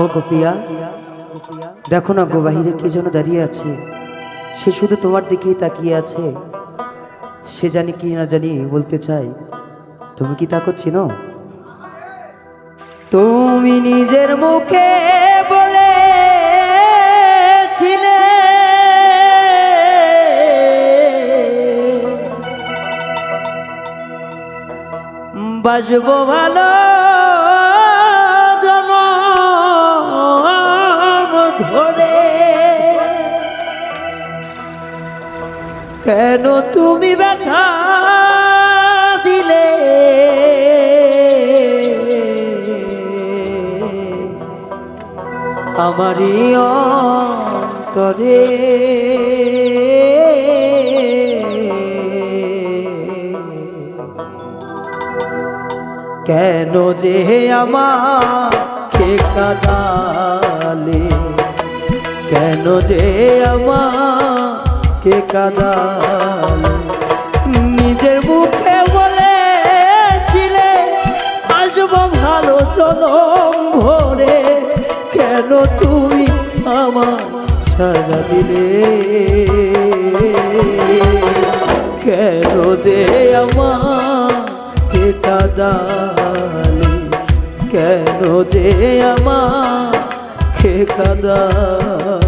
ও গোপিয়া, দেখো না গো বাহিরে কে যেন দাঁড়িয়ে আছে। সে শুধু তোমার দিকেই তাকিয়ে আছে। সে জানি কি না জানি বলতে চাই তুমি কি তা করছিল তুমি নিজের মুখে বলে বাজবো ভালো কেন তুমি ব্যথা দিলে? আমারই অন্তরে। কেন যে কাদালে? কেন যে আমাকে কাদালে নিজের মুখে বলেছিলে আসব ভালো জনম ভরে, কেন তুমি আমার সাজা দিলে? কেন যে আমাকে কাদালে? কেন যে আমাকে কাদালে?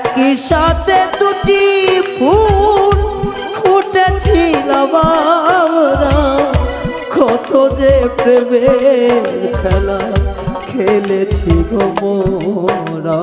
একই সাথে দুটি ফুল ফুটেছিলাম আমরা কত যে প্রেমের খেলা খেলেছি গো মোরা।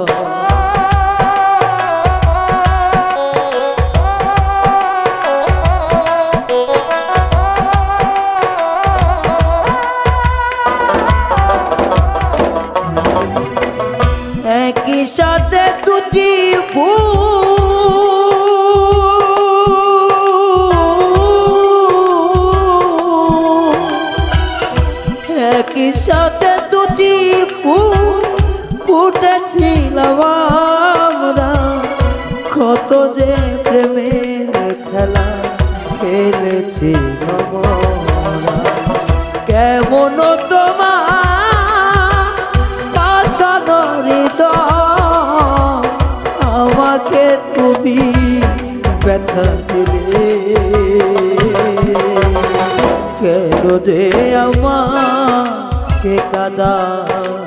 একই সাথে দুটি ফুল ফুটেছিলাম আমরা? কত যে প্রেমের খেলা খেলেছি আমরা। কেমন তোমার আমাকে তুমি ব্যথা দিলে। কেন যে আমাকে কাদালে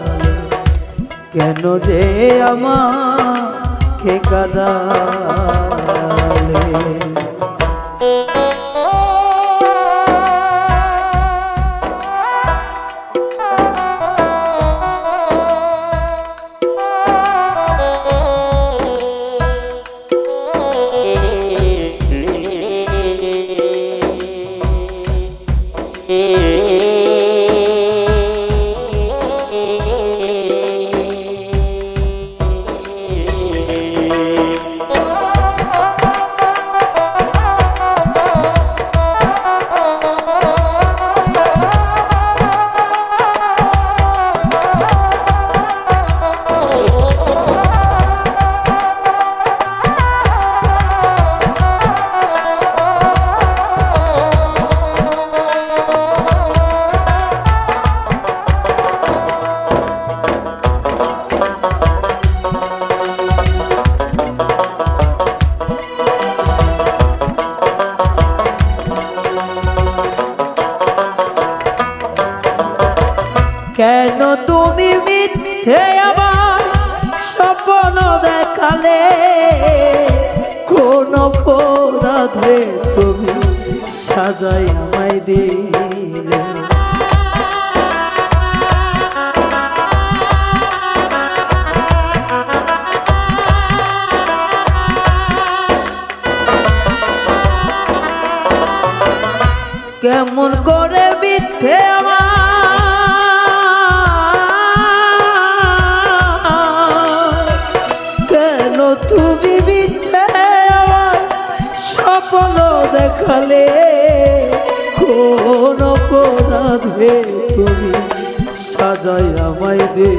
কেন যে আমাকে কাদালে হে আবার স্বপ্ন দেখালে কোন অপরাধে তুমি সাজাই আমায় দি কেমন কর দেখালে কোন অপরাধে তুমি সাজাই আমায় দে।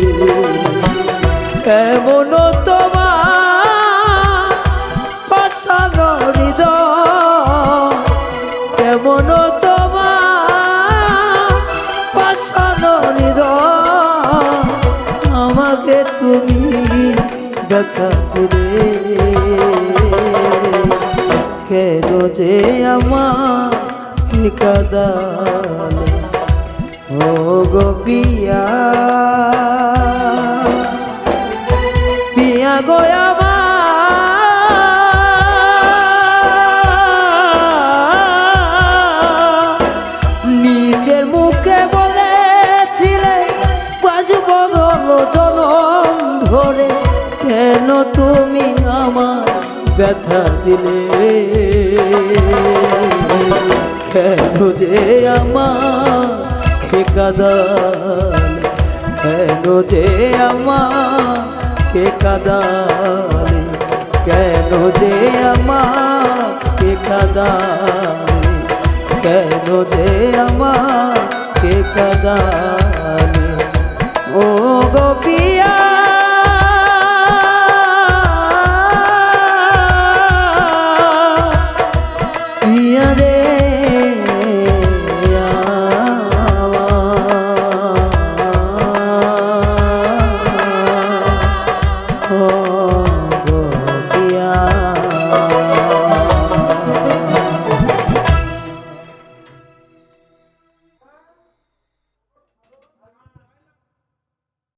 কেমন তোমার পাশানো হৃদয় কেমন তোমার আমাকে তুমি দেখা করে। কেন যে আমার কাদালে ও গো পিয়া। পিয়া নিজের মুখে বলেছিলে ধরো কেন তুমি ব্যথা দিলে। কেন যে আমার কাদাল কেন যে আমাকে কাদাল কেন যে আমাকে কাদাল কেন যে আমাকে কাদাল ও গোপিয়া